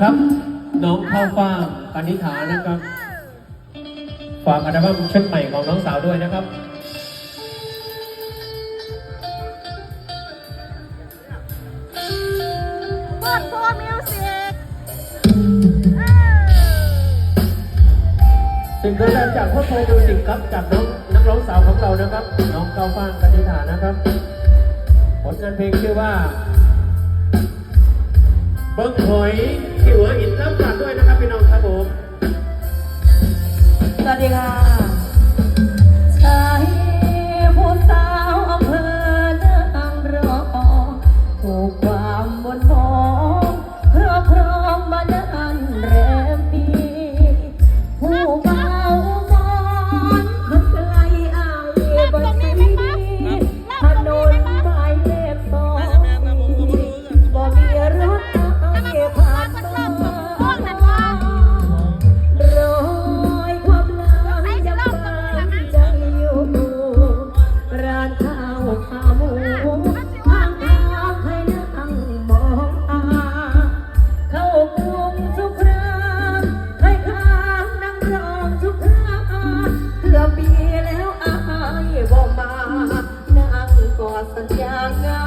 ครับ น้องข้าวฟ่างปณิธานะครับ ฝากอัลบั้มชุดใหม่ของน้องสาวด้วยนะครับเปิดตัวมิวสิกสิ่งเกิดจากพ่อโทมิวสิกครับจากน้องนักร้องสาวของเรานะครับ น้องข้าวฟ่างปณิธานะครับ ผลงานเพลงชื่อว่า เบิ้งหอยที่หัวหินเริ่มตัดด้วยนะครับพี่น้องครับผม สวัสดีค่ะ สัญญากัน